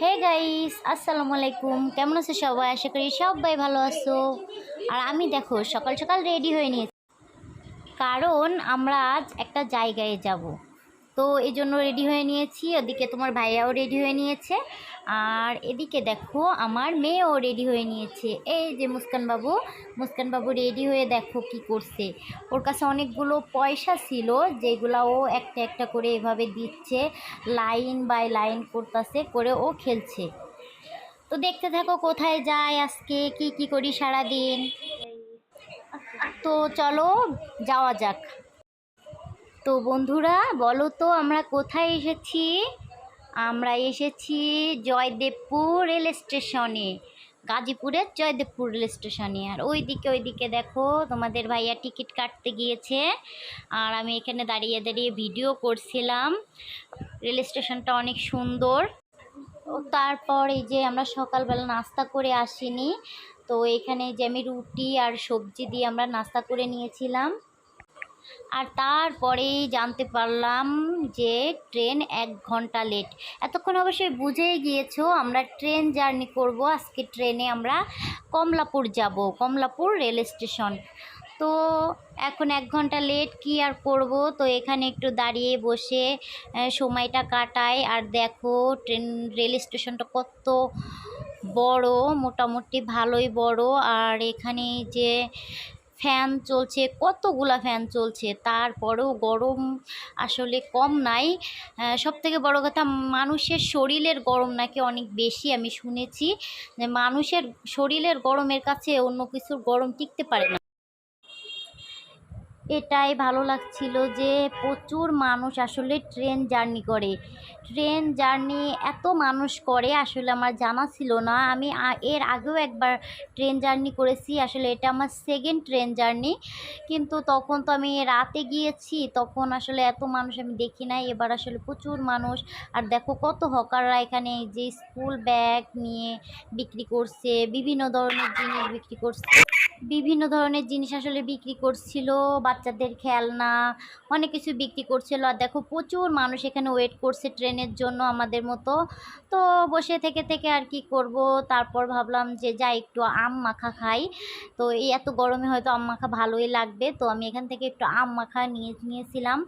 Hey guys আসসালামু আলাইকুম কেমন আছো সবাই? আশা করি সবাই ভালো আছো। আর আমি দেখো, সকাল সকাল রেডি হয়ে নিয়েছি। কারণ আমরা আজ একটা জায়গায় যাব। তো এই জন্য রেডি হয়ে নিয়েছি। ওদিকে তোমার ভাইয়াও রেডি হয়ে নিয়েছে। আর এদিকে দেখো, আমার মেয়েও রেডি হয়ে নিয়েছে। এই যে মুস্কান বাবু মুস্কান বাবু রেডি হয়ে দেখো কি করছে। ওর কাছে অনেকগুলো পয়সা ছিল, যেগুলো ও একটা একটা করে এভাবে দিচ্ছে, লাইন বাই লাইন করতেছে, করে ও খেলছে। তো দেখতে থাকো কোথায় যায় আজকে, কি কি করি সারাদিন। তো চলো, যাওয়া যাক। তো বন্ধুরা, বলো তো আমরা কোথায় এসেছি? আমরা এসেছি জয়দেবপুর রেল স্টেশনে, গাজীপুরের জয়দেবপুর রেল স্টেশনে। আর ওইদিকে ওইদিকে দেখো, তোমাদের ভাইয়া টিকিট কাটতে গিয়েছে। আর আমি এখানে দাঁড়িয়ে দাঁড়িয়ে ভিডিও করছিলাম। রেল স্টেশনটা অনেক সুন্দর। তারপর এই যে আমরা সকালবেলা নাস্তা করে আসিনি, তো এখানে যে আমি রুটি আর সবজি দিয়ে আমরা নাস্তা করে নিয়েছিলাম। আর তারপরেই জানতে পারলাম যে ট্রেন এক ঘণ্টা লেট। এতক্ষণ অবশ্যই বুঝেই গিয়েছো, আমরা ট্রেন জার্নি করব। আজকে ট্রেনে আমরা কমলাপুর যাব, কমলাপুর রেল স্টেশন। তো এখন এক ঘণ্টা লেট, কি আর করব? তো এখানে একটু দাঁড়িয়ে বসে সময়টা কাটাই। আর দেখো, ট্রেন, রেল স্টেশনটা কত বড়, মোটামুটি ভালোই বড়। আর এখানে যে ফ্যান চলছে, কতগুলা ফ্যান চলছে, তারপরেও গরম আসলে কম নাই। সব থেকে বড় কথা, মানুষের শরীরের গরম নাকি অনেক বেশি আমি শুনেছি। যে মানুষের শরীরের গরমের কাছে অন্য কিছুর গরম টিকতে পারে না। এটাই ভালো লাগছিল যে প্রচুর মানুষ আসলে ট্রেন জার্নি করে। ট্রেন জার্নি এত মানুষ করে আসলে আমার জানা ছিল না। আমি এর আগেও একবার ট্রেন জার্নি করেছি, আসলে এটা আমার সেকেন্ড ট্রেন জার্নি। কিন্তু তখন তো আমি রাতে গিয়েছি, তখন আসলে এত মানুষ আমি দেখি নাই। এবার আসলে প্রচুর মানুষ। আর দেখো কত হকাররা এখানে যে স্কুল ব্যাগ নিয়ে বিক্রি করছে, বিভিন্ন ধরনের জিনিস বিক্রি করছে। বিভিন্ন ধরনের জিনিস আসলে বিক্রি করছিল, বাচ্চাদের খেলনা, অনেক কিছু বিক্রি করছিল। আর দেখো, প্রচুর মানুষ এখানে ওয়েট করছে ট্রেনের জন্য আমাদের মতো। তো বসে থেকে থেকে আর কি করব? তারপর ভাবলাম যে যাই একটু আম মাখা খাই। তো এই এত গরমে হয়তো আম মাখা ভালোই লাগবে। তো আমি এখান থেকে একটু আম মাখা নিয়ে, নিয়েছিলাম।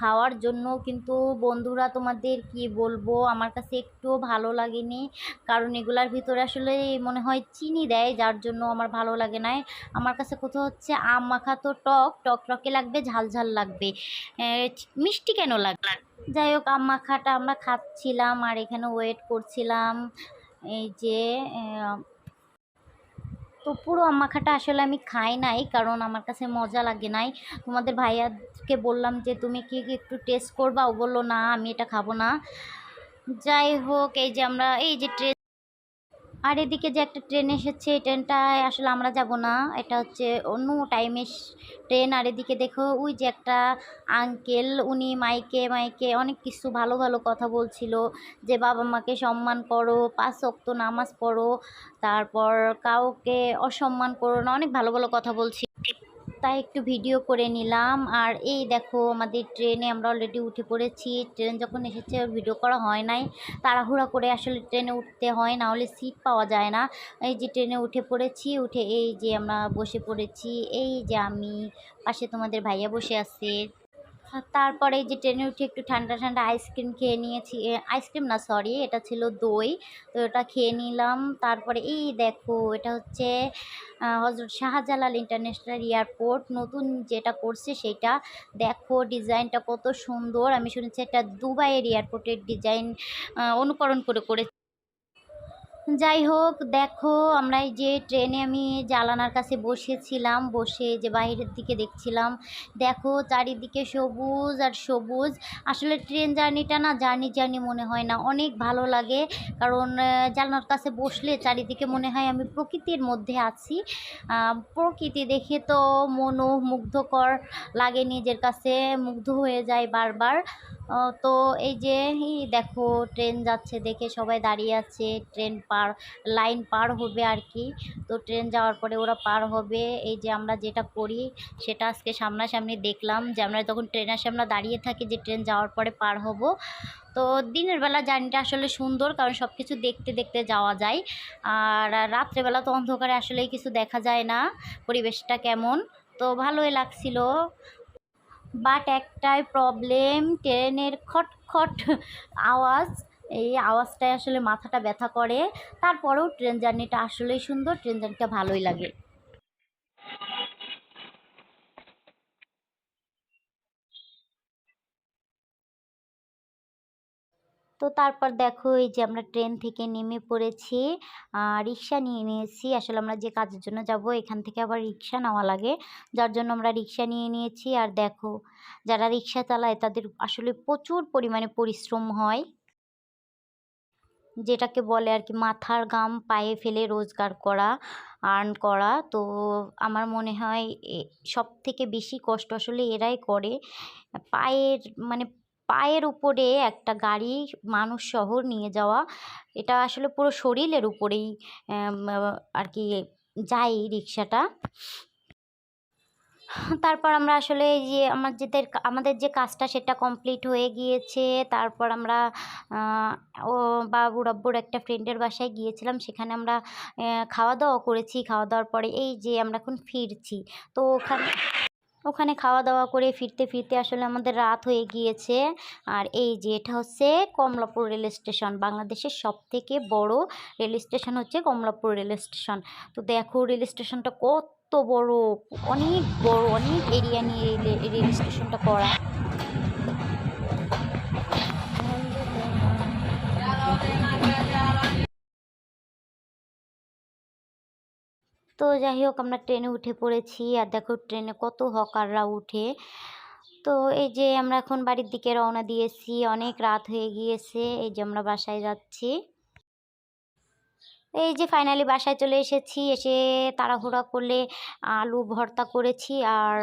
খাওয়ার জন্য কিন্তু বন্ধুরা তোমাদের কি বলব? আমার কাছে একটুও ভালো লাগেনি। কারণ এগুলার ভিতরে আসলে মনে হয় চিনি দেয়, যার জন্য আমার ভালো লাগে না আমার কাছে কোথাও হচ্ছে আম মাখা তো টক টক টকে লাগবে, ঝাল ঝাল লাগবে। মিষ্টি কেন লাগবে? যাই হোক, আম মাখাটা আমরা খাচ্ছিলাম আর এখানে ওয়েট করছিলাম। এই যে তো পুরো আম মাখাটা আসলে আমি খাই নাই, কারণ আমার কাছে মজা লাগে নাই। তোমাদের ভাইয়াকে বললাম যে, তুমি কি কি একটু টেস্ট করবা? ও বলল, না, আমি এটা খাব না। যাই হোক, এই যে আমরা, এই যে আর এদিকে যে একটা ট্রেন এসেছে, এই ট্রেনটায় আসলে আমরা যাব না। এটা হচ্ছে অন্য টাইমের ট্রেন। আর এদিকে দেখো, ওই যে একটা আঙ্কেল উনি মাইকে মাইকে অনেক কিছু ভালো ভালো কথা বলছিল যে, বাবা মাকে সম্মান করো, পাঁচ অক্ত নামাজ পড়ো, তারপর কাউকে অসম্মান করো না। অনেক ভালো ভালো কথা বলছি তাই একটু ভিডিও করে নিলাম। আর এই দেখো আমাদের ট্রেনে আমরা অলরেডি উঠে পড়েছি। ট্রেন যখন এসেছে ভিডিও করা হয় নাই। তাড়াহুড়া করে আসলে ট্রেনে উঠতে হয়, না হলে সিট পাওয়া যায় না। এই যে ট্রেনে উঠে পড়েছি, উঠে এই যে আমরা বসে পড়েছি। এই যে আমি, পাশে তোমাদের ভাইয়া বসে আছে। তারপরে যে ট্রেনে উঠে একটু ঠান্ডা ঠান্ডা আইসক্রিম খেয়ে নিয়েছি। আইসক্রিম না, সরি, এটা ছিল দই। তো ওটা খেয়ে নিলাম। তারপরে এই দেখো, এটা হচ্ছে হজরত শাহজালাল ইন্টারন্যাশনাল এয়ারপোর্ট। নতুন যেটা করছে সেটা। দেখো, ডিজাইনটা কত সুন্দর। আমি শুনেছি এটা দুবাইয়ের এয়ারপোর্টের ডিজাইন অনুকরণ করে করে যাই হোক, দেখো আমরা এই যে ট্রেনে আমি জালানার কাছে বসেছিলাম, বসে যে বাইরের দিকে দেখছিলাম। দেখো চারিদিকে সবুজ আর সবুজ। আসলে ট্রেন জার্নিটা না জার্নি জার্নি মনে হয় না, অনেক ভালো লাগে। কারণ জানলার কাছে বসলে চারিদিকে মনে হয় আমি প্রকৃতির মধ্যে আছি। প্রকৃতি দেখে তো মনো মুগ্ধকর লাগে নিজের কাছে, মুগ্ধ হয়ে যায় বারবার। তো এই যে দেখো ট্রেন যাচ্ছে দেখে সবাই দাঁড়িয়ে আছে। ট্রেন পার লাইন পার হবে আর কি। তো ট্রেন যাওয়ার পরে ওরা পার হবে। এই যে আমরা যেটা করি, সেটা আজকে সামনাসামনি দেখলাম যে আমরা তখন ট্রেনের সামনে দাঁড়িয়ে থাকি, যে ট্রেন যাওয়ার পরে পার হব। তো দিনের বেলা জার্নিটা আসলে সুন্দর, কারণ সব কিছু দেখতে দেখতে যাওয়া যায়। আর রাত্রেবেলা তো অন্ধকারে আসলেই কিছু দেখা যায় না। পরিবেশটা কেমন? তো ভালোই লাগছিল। বাট একটাই প্রবলেম ট্রেনের খটখট আওয়াজ। এই আওয়াজটাই আসলে মাথাটা ব্যথা করে। তারপরেও ট্রেন জার্নিটা আসলেই সুন্দর ট্রেন জার্নিটা ভালোই লাগে। তো তারপর দেখো এই যে আমরা ট্রেন থেকে নেমে পড়েছি। রিক্সা নিয়ে নিয়েছি। আসলে আমরা যে কাজের জন্য যাব, এখান থেকে আবার রিক্সা নেওয়া লাগে। যার জন্য আমরা রিক্সা নিয়ে নিয়েছি। আর দেখো, যারা রিক্সা চালায় তাদের আসলে প্রচুর পরিমাণে পরিশ্রম হয়। যেটাকে বলে আর কি মাথার গাম পায়ে ফেলে রোজগার করা আর্ন করা। তো আমার মনে হয় সব থেকে বেশি কষ্ট আসলে এরাই করে। পায়ের মানে পায়ের উপরে একটা গাড়ি মানুষ শহর নিয়ে যাওয়া, এটা আসলে পুরো শরীরের উপরেই আর কি যায় রিক্সাটা। তারপর আমরা আসলে যে আমার যেদের আমাদের যে কাজটা সেটা কমপ্লিট হয়ে গিয়েছে। তারপর আমরা ও বাবু রাব্বুর একটা ফ্রেন্ডের বাসায় গিয়েছিলাম। সেখানে আমরা খাওয়া দাওয়া করেছি। খাওয়া দাওয়ার পরে এই যে আমরা এখন ফিরছি। তো ওখানে ওখানে খাওয়া দাওয়া করে ফিরতে ফিরতে আসলে আমাদের রাত হয়ে গিয়েছে। আর এই যে, এটা হচ্ছে কমলাপুর রেল স্টেশন, বাংলাদেশের সব থেকে বড় রেল স্টেশন হচ্ছে কমলাপুর রেল স্টেশন। তো দেখো, রেল স্টেশনটা কত বড়, অনেক বড়, অনেক এরিয়া নিয়ে রেল স্টেশনটা করা। তো যাই হোক, আমরা ট্রেনে উঠে পড়েছি। আর দেখো, ট্রেনে কত হকাররা উঠে। তো এই যে আমরা এখন বাড়ির দিকে রওনা দিয়েছি। অনেক রাত হয়ে গিয়েছে। এই যে আমরা বাসায় যাচ্ছি। এই যে ফাইনালি বাসায় চলে এসেছি। এসে তাড়াহুড়া করলে আলু ভর্তা করেছি আর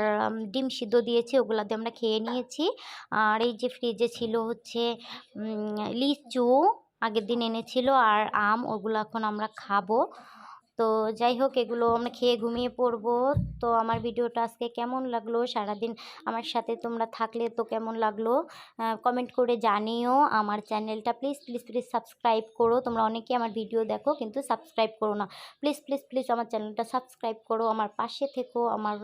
ডিম সিদ্ধ দিয়েছি। ওগুলো দিয়ে আমরা খেয়ে নিয়েছি। আর এই যে ফ্রিজে ছিল হচ্ছে লিচু আগের দিন এনেছিল। আর আম, ওগুলো এখন আমরা খাব। তো যাই হোক, এগুলো আমরা খেয়ে ঘুমিয়ে পড়ব। তো আমার ভিডিওটা আজকে কেমন লাগল? সারাদিন আমার সাথে তোমরা থাকলে তো কেমন লাগল? কমেন্ট করে জানিও। আমার চ্যানেলটা প্লিজ প্লিজ প্লিজ সাবস্ক্রাইব করো। তোমরা অনেকে আমার ভিডিও দেখো কিন্তু সাবস্ক্রাইব করো না। প্লিজ প্লিজ প্লিজ আমার চ্যানেলটা সাবস্ক্রাইব করো। আমার পাশে থেকো। আমার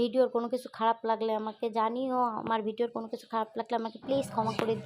ভিডিওর কোনো কিছু খারাপ লাগলে আমাকে জানিও। আমার ভিডিওর কোনো কিছু খারাপ লাগলে আমাকে প্লিজ ক্ষমা করে দিও।